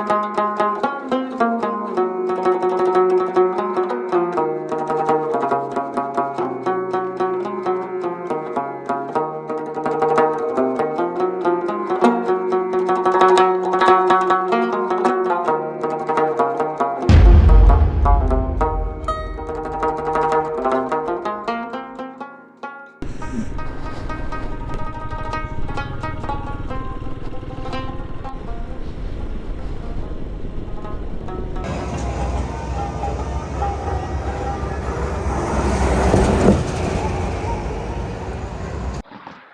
Música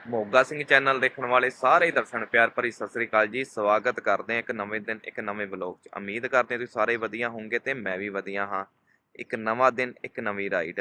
Moga Singh channel ਦੇਖਣ ਵਾਲੇ ਸਾਰੇ ਦਰਸ਼ਨ ਪਿਆਰ ਭਰੀ ਸਤਿ ਸ੍ਰੀ ਅਕਾਲ ਜੀ। ਸਵਾਗਤ ਕਰਦੇ ਹਾਂ ਇੱਕ ਨਵੇਂ ਦਿਨ, ਇੱਕ ਨਵੇਂ ਵਲੌਗ 'ਚ। ਉਮੀਦ ਕਰਦੇ ਹਾਂ ਤੁਸੀਂ ਸਾਰੇ ਵਧੀਆ ਹੋਵੋਗੇ ਤੇ ਮੈਂ ਵੀ ਵਧੀਆ ਹਾਂ। ਇੱਕ ਨਵਾਂ ਦਿਨ, ਇੱਕ ਨਵੀਂ ਰਾਈਡ।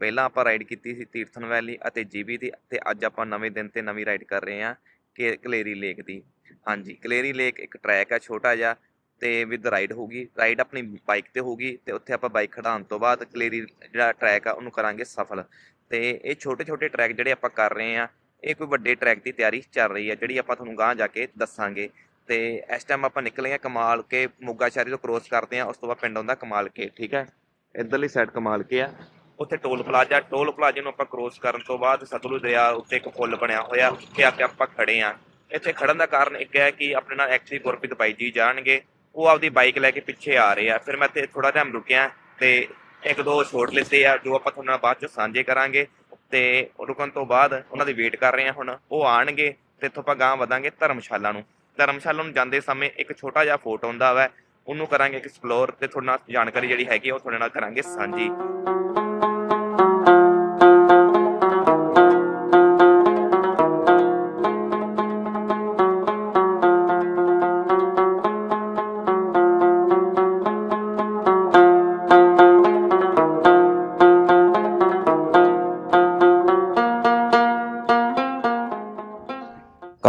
ਪਹਿਲਾਂ ਆਪਾਂ ਰਾਈਡ ਕੀਤੀ ਸੀ ਤੀਰਥਨ ਵੈਲੀ ਅਤੇ ਜੀਬੀ ਦੀ ਤੇ ਅੱਜ ਆਪਾਂ ਨਵੇਂ ਦਿਨ ਤੇ ਨਵੀਂ ਰਾਈਡ ਕਰ ਰਹੇ ਹਾਂ ਕਿ ਕਲੇਰੀ ਲੇਕ ਦੀ। ਹਾਂਜੀ, ਕਲੇਰੀ ਲੇਕ ਇੱਕ ਟਰੈਕ ਹੈ ਛੋਟਾ ਜਿਹਾ ਤੇ ਵਿਦ ਰਾਈਡ ਹੋਊਗੀ। ਰਾਈਡ ਆਪਣੀ ਬਾਈਕ ਤੇ ਹੋਊਗੀ ਤੇ ਉੱਥੇ ਆਪਾਂ ਬਾਈਕ ਖੜਾਉਣ ਤੋਂ ਬਾਅਦ ਕਲੇਰੀ ਜਿਹੜਾ ਟਰੈਕ ਆ ਉਹਨੂੰ ਕਰਾਂਗੇ ਸਫਲ। ਤੇ ਇਹ ਛੋਟੇ ਛੋਟੇ ਟਰੈਕ ਜਿਹੜੇ ਆਪਾਂ ਕਰ ਰਹੇ ਹਾਂ ਇਹ ਕੋਈ ਵੱਡੇ ਟਰੈਕ ਦੀ ਤਿਆਰੀ ਚੱਲ ਰਹੀ ਹੈ, ਜਿਹੜੀ ਆਪਾਂ ਤੁਹਾਨੂੰ ਗਾਂਹ ਜਾ ਕੇ ਦੱਸਾਂਗੇ। ਤੇ ਇਸ ਟਾਈਮ ਆਪਾਂ ਨਿਕਲੇ ਆ ਕਮਾਲ ਕੇ ਮੋਗਾ ਸ਼ਹਿਰੀ ਤੋਂ ਕ੍ਰੋਸ ਕਰਦੇ ਆ ਉਸ ਤੋਂ ਬਾਅਦ ਪਿੰਡ ਆਉਂਦਾ ਕਮਾਲ ਕੇ, ਠੀਕ ਹੈ? ਇਧਰਲੀ ਸਾਈਡ ਕਮਾਲ ਕੇ ਆ। ਉੱਥੇ ਟੋਲ ਪਲਾਜ਼ਾ, ਟੋਲ ਪਲਾਜ਼ੇ ਨੂੰ ਆਪਾਂ ਕ੍ਰੋਸ ਕਰਨ ਤੋਂ ਬਾਅਦ ਸਤਲੁਜ ਦਰਿਆ ਉੱਤੇ ਇੱਕ ਪੁਲ ਬਣਿਆ ਹੋਇਆ, ਉੱਥੇ ਆ ਕੇ ਆਪਾਂ ਖੜੇ ਆ ਇੱਥੇ ਖੜਨ ਦਾ ਕਾਰਨ ਇੱਕ ਹੈ ਕਿ ਆਪਣੇ ਨਾਲ ਐਕਚੁਅਲੀ ਗੁਰਪ੍ਰੀਤ ਬਾਈ ਜੀ ਜਾਣਗੇ। ਉਹ ਆਪਦੀ ਬਾਈਕ ਲੈ ਕੇ ਪਿੱਛੇ ਆ ਰਹੇ ਆ। ਫਿਰ ਮੈਂ ਤੇ ਥੋੜਾ ਟਾਈਮ ਰੁਕਿਆ ਤੇ ਇੱਕ ਦੋ ਸ਼ੋਟ ਲਿੱਤੇ ਆ, ਜੋ ਆਪਾਂ ਤੁਹਾਨੂੰ ਨਾਲ ਬਾਅਦ ਚ ਸਾਂਝੇ ਕਰਾਂਗੇ। ਤੇ ਰੁਕਣ ਤੋਂ ਬਾਅਦ ਉਹਨਾਂ ਦੀ ਵੇਟ ਕਰ ਰਹੇ ਹਾਂ ਹੁਣ, ਉਹ ਆਣਗੇ ਤੇ ਇੱਥੋਂ ਆਪਾਂ ਗਾਂ ਵਧਾਂਗੇ ਧਰਮਸ਼ਾਲਾ ਨੂੰ। ਧਰਮਸ਼ਾਲਾ ਨੂੰ ਜਾਂਦੇ ਸਮੇਂ ਇੱਕ ਛੋਟਾ ਜਿਹਾ ਫੋਰਟ ਹੁੰਦਾ ਵਾ, ਉਹਨੂੰ ਕਰਾਂਗੇ ਐਕਸਪਲੋਰ ਤੇ ਤੁਹਾਡੇ ਨਾਲ ਜਾਣਕਾਰੀ ਜਿਹੜੀ ਹੈਗੀ ਆ, ਉਹ ਤੁਹਾਡੇ ਨਾਲ ਕਰਾਂਗੇ ਸਾਂਝੀ।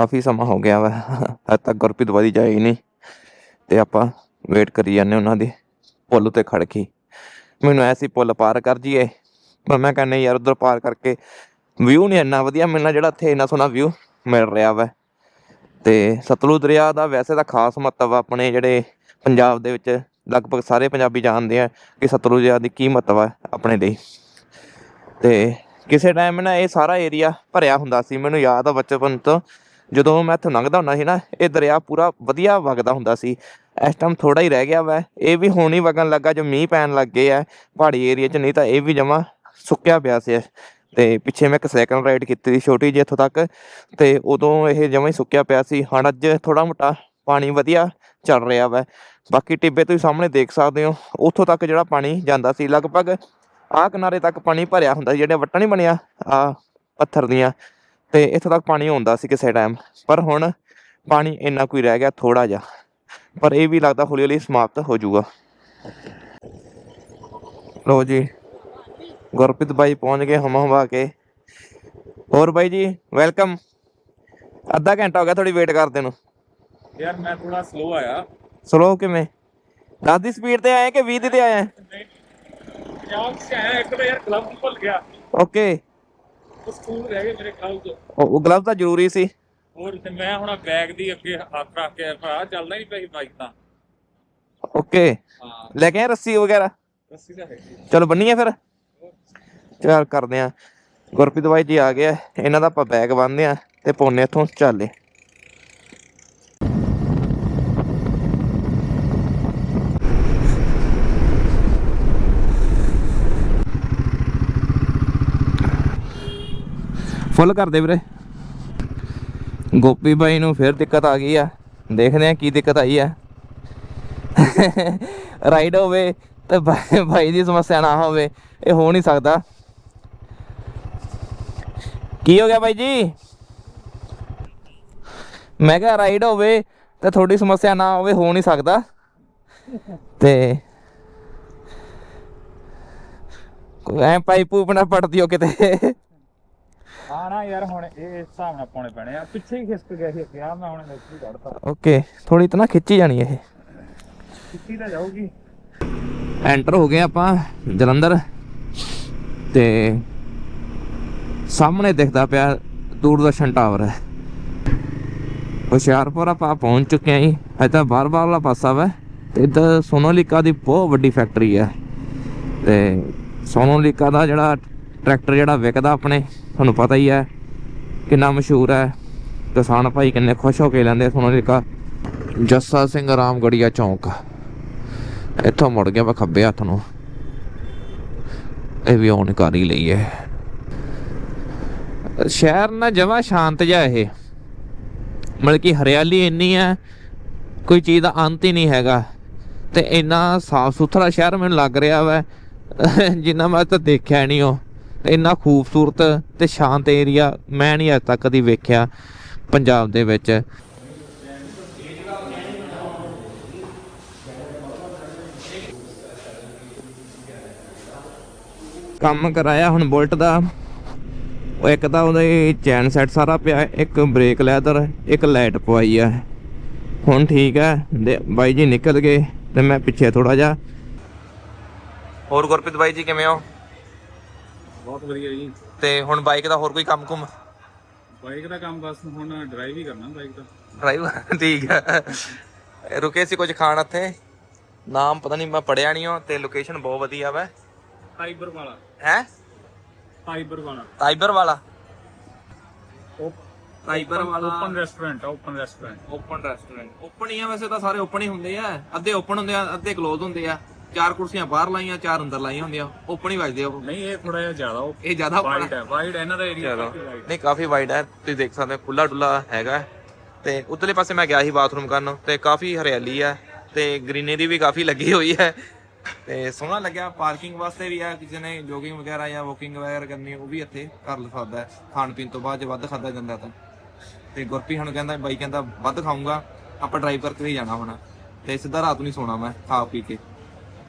ਕਾਫੀ ਸਮਾਂ ਹੋ ਗਿਆ ਵਾ। ਹਜੇ ਤੱਕ ਗੁਰਪ੍ਰੀਤ ਵਾਦੀ ਜਾਏ ਨਹੀਂ। ਤੇ ਆਪਾਂ ਵੇਟ ਕਰੀ ਜਾਂਦੇ ਉਹਨਾਂ ਦੀ ਪੁੱਲ ਤੇ ਖੜ ਕੇ। ਮੈਨੂੰ ਐਸੀ ਪੁੱਲ ਪਾਰ ਕਰ ਜੀਏ ਪਰ ਮੈਂ ਕਹਿੰਦਾ ਯਾਰ ਉਧਰ ਪਾਰ ਕਰਕੇ ਵਿਊ ਨਹੀਂ ਇੰਨਾ ਵਧੀਆ ਮਿਲਣਾ ਜਿਹੜਾ ਇੱਥੇ ਇੰਨਾ ਸੋਹਣਾ ਵਿਊ ਮਿਲ ਰਿਹਾ ਵਾ। ਤੇ ਸਤਲੁਜ ਦਰਿਆ ਦਾ ਵੈਸੇ ਤਾਂ ਖਾਸ ਮਹੱਤਵ ਆਪਣੇ ਜਿਹੜੇ ਪੰਜਾਬ ਦੇ ਵਿੱਚ ਲਗਭਗ ਸਾਰੇ ਪੰਜਾਬੀ ਜਾਣਦੇ ਆ ਕਿ ਸਤਲੁਜ ਦਰਿਆ ਦੀ ਕੀ ਮਹੱਤਵ ਹੈ ਆਪਣੇ ਲਈ। ਤੇ ਕਿਸੇ ਟਾਈਮ ਨਾ ਇਹ ਸਾਰਾ ਏਰੀਆ ਭਰਿਆ ਹੁੰਦਾ ਸੀ, ਮੈਨੂੰ ਯਾਦ ਆ ਬਚਪਨ ਤੋਂ। ਜਦੋਂ ਮੈਂ ਇੱਥੋਂ ਲੰਘਦਾ ਹੁੰਦਾ ਸੀ ਨਾ, ਇਹ ਦਰਿਆ ਪੂਰਾ ਵਧੀਆ ਵਗਦਾ ਹੁੰਦਾ ਸੀ। ਇਸ ਟਾਈਮ ਥੋੜਾ ਹੀ ਰਹਿ ਗਿਆ ਵਾ। ਇਹ ਵੀ ਹੁਣ ਹੀ ਵਗਣ ਲੱਗਾ, ਜੋ ਮੀਂਹ ਪੈਣ ਲੱਗ ਗਏ ਆ ਪਹਾੜੀ ਏਰੀਆ 'ਚ, ਨਹੀਂ ਤਾਂ ਇਹ ਵੀ ਜਮਾ ਸੁੱਕਿਆ ਪਿਆ ਸੀ। ਤੇ ਪਿੱਛੇ ਮੈਂ ਇੱਕ ਸਾਈਕਲ ਰਾਈਡ ਕੀਤੀ ਸੀ ਛੋਟੀ ਜਿਹੀ ਇੱਥੋਂ ਤੱਕ। ਤੇ ਉਦੋਂ ਇਹ ਜਮਾ ਹੀ ਸੁੱਕਿਆ ਪਿਆ ਸੀ। ਹੁਣ ਅੱਜ ਥੋੜਾ ਮੋਟਾ ਪਾਣੀ ਵਧੀਆ ਚੱਲ ਰਿਹਾ ਵਾ। ਬਾਕੀ ਟਿੱਬੇ ਤੁਸੀਂ ਸਾਹਮਣੇ ਦੇਖ ਸਕਦੇ ਹੋ। ਉੱਥੋਂ ਤੱਕ ਜਿਹੜਾ ਪਾਣੀ ਜਾਂਦਾ ਸੀ, ਲਗਭਗ ਆਹ ਕਿਨਾਰੇ ਤੱਕ ਪਾਣੀ ਭਰਿਆ ਹੁੰਦਾ ਸੀ, ਜਿਹੜੇ ਵੱਟਾ ਨਹੀਂ ਬਣਿਆ ਆ ਪੱਥਰ ਦੀਆਂ। ਤੇ ਇੱਥੋਂ ਤੱਕ ਪਾਣੀ ਆਉਂਦਾ ਸੀ ਕਿਸੇ ਟਾਈਮ ਪਰ ਹੁਣ ਪਾਣੀ ਇੰਨਾ ਕੋਈ ਰਹਿ ਗਿਆ ਥੋੜਾ ਜਿਹਾ ਪਰ ਇਹ ਵੀ ਲੱਗਦਾ ਹੌਲੀ ਹੌਲੀ ਸਮਾਪਤ ਹੋ ਜਾਊਗਾ। ਲੋ ਜੀ ਗੁਰਪ੍ਰੀਤ ਬਾਈ ਪਹੁੰਚ ਗਏ ਹਮ ਹਵਾ ਕੇ। ਹੋਰ ਬਾਈ ਜੀ ਵੈਲਕਮ ਅੱਧਾ ਘੰਟਾ ਹੋ ਗਿਆ ਥੋੜੀ ਵੇਟ ਕਰਦੇ ਨੂੰ। ਯਾਰ ਮੈਂ ਥੋੜਾ ਸਲੋ ਆਇਆ। ਸਲੋ ਕਿਵੇਂ? 10 ਦੀ ਸਪੀਡ ਤੇ ਆਏ ਕਿ 20 ਦੀ ਤੇ ਆਏ ਪੰਜਾਬ ਸੇ ਆਇਆ ਇੱਕ ਤਾਂ ਯਾਰ ਗਲਵ ਭੁੱਲ ਗਿਆ। ਓਕੇ ਸਕੂਲ ਰਹਿ ਗਏ ਮੇਰੇ ਗਲਵ ਚ ਉਹ ਗਲਵ ਤਾਂ ਜ਼ਰੂਰੀ ਸੀ। ਹੋਰ ਤੇ ਮੈਂ ਹੁਣ ਬੈਗ ਦੀ ਅੱਗੇ ਹੱਥ ਰੱਖ ਕੇ ਭਰਾ ਚੱਲਦਾ ਹੀ ਨਹੀਂ ਪਈ ਬਾਈਕ ਤਾਂ। ਓਕੇ ਹਾਂ। ਲੈ ਕੇ ਆਏ ਰੱਸੀ ਵਗੈਰਾ? ਰੱਸੀ ਤਾਂ ਹੈਗੀ। ਚਲੋ ਬੰਨੀਏ ਫਿਰ। ਚੱਲ ਕਰਦੇ ਆ ਗੁਰਪ੍ਰੀਤ ਬਾਈ ਜੀ ਆ ਗਿਆ ਇਹਨਾਂ ਦਾ ਆਪਾਂ ਬੈਗ ਬੰਨਦੇ ਆ ਤੇ ਪੌਨੇ ਇੱਥੋਂ ਚੱਲੇ ਫੁੱਲ ਕਰ ਦੇ ਵੀਰੇ। ਗੋਪੀ ਬਾਈ ਨੂੰ ਫਿਰ ਦਿੱਕਤ ਆ ਗਈ ਆ। ਦੇਖਦੇ ਆ ਕੀ ਦਿੱਕਤ ਆਈ ਆ। ਰਾਈਡ ਹੋਵੇ ਤੇ ਬਾਈ ਦੀ ਸਮੱਸਿਆ ਨਾ ਹੋਵੇ, ਇਹ ਹੋ ਨਹੀਂ ਸਕਦਾ। ਕੀ ਹੋ ਗਿਆ ਬਾਈ ਜੀ? ਮੈਂ ਕਿਹਾ ਰਾਈਡ ਹੋਵੇ ਤੇ ਤੁਹਾਡੀ ਸਮੱਸਿਆ ਨਾ ਹੋਵੇ, ਹੋ ਨਹੀਂ ਸਕਦਾ। ਤੇ ਐ ਪਾਈਪ ਪੂਪ ਨਾ ਹੋ ਕਿਤੇ। ਹਾਂ ਨਾ ਯਾਰ ਹੁਣ ਇਹ ਇਸ ਹਿਸਾਬ ਨਾਲ ਪਾਉਣੇ ਪੈਣੇ ਆ। ਪਿੱਛੇ ਹੀ ਖਿਸਕ ਗਿਆ ਸੀ ਕਿਹਾ ਮੈਂ ਹੁਣ ਇੱਥੇ ਹੀ ਕੱਢਤਾ। ਓਕੇ ਥੋੜੀ ਤਾਂ ਨਾ ਖਿੱਚੀ ਜਾਣੀ ਇਹ। ਕਿੱਥੇ ਤਾਂ ਜਾਊਗੀ। ਐਂਟਰ ਹੋ ਗਏ ਆਪਾਂ ਜਲੰਧਰ। ਤੇ ਸਾਹਮਣੇ ਦਿਖਦਾ ਪਿਆ ਦੂਰਦਰਸ਼ਨ ਟਾਵਰ। ਹੈ ਹੁਸ਼ਿਆਰਪੁਰ ਆਪਾਂ ਪਹੁੰਚ ਚੁੱਕੇ ਆਂ ਜੀ। ਇਹ ਤਾਂ ਬਾਹਰ ਬਾਹਰਲਾ ਪਾਸਾ ਵਾ। ਤੇ ਇੱਧਰ ਸੋਨੋਲੀਕਾ ਦੀ ਬਹੁਤ ਵੱਡੀ ਫੈਕਟਰੀ ਹੈ ਤੇ ਸੋਨੋਲੀਕਾ ਦਾ ਜਿਹੜਾ ਟਰੈਕਟਰ ਜਿਹੜਾ ਵਿਕਦਾ ਆਪਣੇ ਤੁਹਾਨੂੰ ਪਤਾ ਹੀ ਹੈ ਕਿੰਨਾ ਮਸ਼ਹੂਰ ਹੈ। ਕਿਸਾਨ ਭਾਈ ਕਿੰਨੇ ਖੁਸ਼ ਹੋ ਕੇ ਲੈਂਦੇ ਆ ਸੋਨੋਲੀਕਾ ਜੱਸਾ ਸਿੰਘ ਰਾਮਗੜੀਆ ਚੌਂਕ। ਇੱਥੋਂ ਮੁੜ ਗਿਆ ਵਾ ਖੱਬੇ ਹੱਥ ਨੂੰ। ਇਹ ਵੀ ਔਨ ਕਰ ਹੀ ਲਈ ਹੈ। ਸ਼ਹਿਰ ਨਾ ਜਮਾ ਸ਼ਾਂਤ ਜਿਹਾ ਇਹ। ਮਤਲਬ ਕਿ ਹਰਿਆਲੀ ਇੰਨੀ ਹੈ, ਕੋਈ ਚੀਜ਼ ਦਾ ਅੰਤ ਹੀ ਨਹੀਂ ਹੈਗਾ। ਤੇ ਇੰਨਾ ਸਾਫ਼ ਸੁਥਰਾ ਸ਼ਹਿਰ ਮੈਨੂੰ ਲੱਗ ਰਿਹਾ ਵਾ। ਜਿੰਨਾ ਮੈਂ ਤਾਂ ਦੇਖਿਆ ਨਹੀਂ ਉਹ। ਇੰਨਾ ਖੂਬਸੂਰਤ ਤੇ ਸ਼ਾਂਤ ਏਰੀਆ ਮੈਂ ਨਹੀਂ ਅਜੇ ਤੱਕ ਕਦੀ ਵੇਖਿਆ ਪੰਜਾਬ ਦੇ ਵਿੱਚ। ਕੰਮ ਕਰਾਇਆ ਹੁਣ ਬੁਲਟ ਦਾ। ਉਹ ਇੱਕ ਤਾਂ ਉਹਦੇ ਚੈਨ ਸੈੱਟ ਸਾਰਾ ਪਿਆ ਇੱਕ ਬ੍ਰੇਕ ਲੈਦਰ, ਇੱਕ ਲਾਈਟ ਪਵਾਈ ਆ। ਹੁਣ ਠੀਕ ਹੈ ਬਾਈ ਜੀ ਨਿਕਲ ਗਏ ਤੇ ਮੈਂ ਪਿੱਛੇ ਥੋੜਾ ਜਿਹਾ। ਹੋਰ ਗੁਰਪ੍ਰੀਤ ਬਾਈ ਜੀ ਕਿਵੇਂ ਹੋ? ਬਹੁਤ ਵਧੀਆ ਜੀ। ਤੇ ਹੁਣ ਬਾਈਕ ਦਾ ਹੋਰ ਕੋਈ ਕੰਮ ਕੁਮ? ਬਾਈਕ ਦਾ ਕੰਮ ਬਸ ਹੁਣ ਡਰਾਈਵ ਹੀ ਕਰਨਾ ਬਾਈਕ ਦਾ। ਡਰਾਈਵ ਠੀਕ ਹੈ ਰੁਕੇ ਸੀ ਕੁਝ ਖਾਣ ਇੱਥੇ? ਨਾਮ ਪਤਾ ਨਹੀਂ ਮੈਂ ਪੜਿਆ ਨਹੀਂ ਉਹ ਤੇ ਲੋਕੇਸ਼ਨ ਬਹੁਤ ਵਧੀਆ ਵਾ। ਫਾਈਬਰ ਵਾਲਾ। ਹੈ? ਫਾਈਬਰ ਵਾਲਾ। ਟਾਈਬਰ ਵਾਲਾ? ਉਹ ਟਾਈਬਰ open restaurant open restaurant open restaurant open ਹੀ ਆ ਵੈਸੇ ਤਾਂ ਸਾਰੇ ਓਪਨ ਹੀ ਹੁੰਦੇ ਆ। ਅੱਧੇ ਓਪਨ ਹੁੰਦੇ ਆ ਅੱਧੇ ਕਲੋਜ਼ ਹੁੰਦੇ ਆ। ਚਾਰ ਕੁਰਸੀਆਂ ਬਾਹਰ ਲਾਈਆਂ ਚਾਰ ਅੰਦਰ ਲਾਈਆਂ ਹੁੰਦੀਆਂ। ਓਪਨ ਹੀ ਵੱਜਦੇ ਆ ਉਹ। ਨਹੀਂ ਇਹ ਥੋੜਾ ਜਿਹਾ ਜ਼ਿਆਦਾ ਇਹ ਜ਼ਿਆਦਾ open ਵਾਈਡ ਹੈ ਵਾਈਡ ਇਹਨਾਂ ਦਾ ਏਰੀਆ ਜ਼ਿਆਦਾ। ਨਹੀਂ ਕਾਫੀ ਵਾਈਡ ਹੈ। ਤੁਸੀਂ ਦੇਖ ਸਕਦੇ ਹੋ ਖੁੱਲਾ ਡੁੱਲਾ ਹੈਗਾ ਤੇ ਉਧਰਲੇ ਪਾਸੇ ਮੈਂ ਗਿਆ ਸੀ ਬਾਥਰੂਮ ਕਰਨ। ਤੇ ਕਾਫੀ ਹਰਿਆਲੀ ਹੈ। ਤੇ ਗ੍ਰੀਨਰੀ ਵੀ ਕਾਫੀ ਲੱਗੀ ਹੋਈ ਹੈ। ਤੇ ਸੋਹਣਾ ਲੱਗਿਆ। ਪਾਰਕਿੰਗ ਵਾਸਤੇ ਵੀ ਆ ਕਿਸੇ ਨੇ ਜੋਗਿੰਗ ਵਗੈਰਾ ਜਾਂ ਵਾਕਿੰਗ ਵਗੈਰਾ ਕਰਨੀ ਉਹ ਵੀ ਇੱਥੇ ਕਰ ਸਕਦਾ ਹੈ। ਖਾਣ ਪੀਣ ਤੋਂ ਬਾਅਦ ਜੇ ਵੱਧ ਖਾਦਾ ਜਾਂਦਾ ਤਾਂ। ਤੇ ਗੁਰਪੀ ਹੁਣ ਕਹਿੰਦਾ ਬਾਈ ਕਹਿੰਦਾ ਵੱਧ ਖਾਊਂਗਾ। ਆਪਾਂ ਡਰਾਈਵ ਕਰਕੇ ਹੀ ਜਾਣਾ ਹੁਣ। ਤੇ ਸਿੱਧਾ ਰਾਤ ਨੂੰ ਹੀ ਸੋਣਾ ਮੈਂ ਖਾ ਪੀ ਕੇ।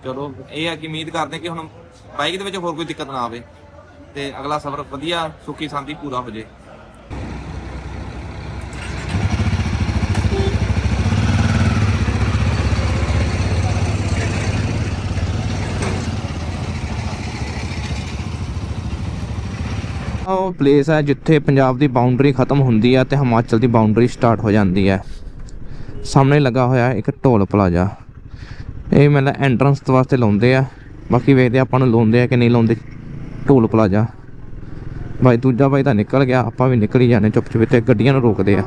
ਚਲੋ, ਇਹ ਆ ਕਿ ਉਮੀਦ ਕਰਦੇ ਕਿ ਹੁਣ ਬਾਈਕ ਦੇ ਵਿੱਚ ਹੋਰ ਕੋਈ ਦਿੱਕਤ ਨਾ ਆਵੇ ਤੇ ਅਗਲਾ ਸਫ਼ਰ ਵਧੀਆ, ਸੁਖੀ ਸ਼ਾਂਤੀ ਪੂਰਾ ਹੋ ਜੇ ਉਹ ਪਲੇਸ ਹੈ ਜਿੱਥੇ ਪੰਜਾਬ ਦੀ ਬਾਉਂਡਰੀ ਖਤਮ ਹੁੰਦੀ ਹੈ ਤੇ ਹਿਮਾਚਲ ਦੀ ਬਾਉਂਡਰੀ ਸਟਾਰਟ ਹੋ ਜਾਂਦੀ ਹੈ। ਸਾਹਮਣੇ ਲੱਗਾ ਹੋਇਆ ਇੱਕ ਢੋਲ ਪਲਾਜ਼ਾ। ਇਹ ਮਤਲਬ ਐਂਟਰੈਂਸ ਵਾਸਤੇ ਲਾਉਂਦੇ ਆ। ਬਾਕੀ ਵੇਖਦੇ ਆਪਾਂ ਨੂੰ ਲਾਉਂਦੇ ਆ ਕਿ ਨਹੀਂ ਲਾਉਂਦੇ। Toll plaza. ਭਾਈ ਦੂਜਾ ਭਾਈ ਤਾਂ ਨਿਕਲ ਗਿਆ, ਆਪਾਂ ਵੀ ਨਿਕਲ ਹੀ ਜਾਂਦੇ ਚੁੱਪ ਚੁੱਪ ਤੇ ਗੱਡੀਆਂ ਨੂੰ ਰੋਕਦੇ ਆ।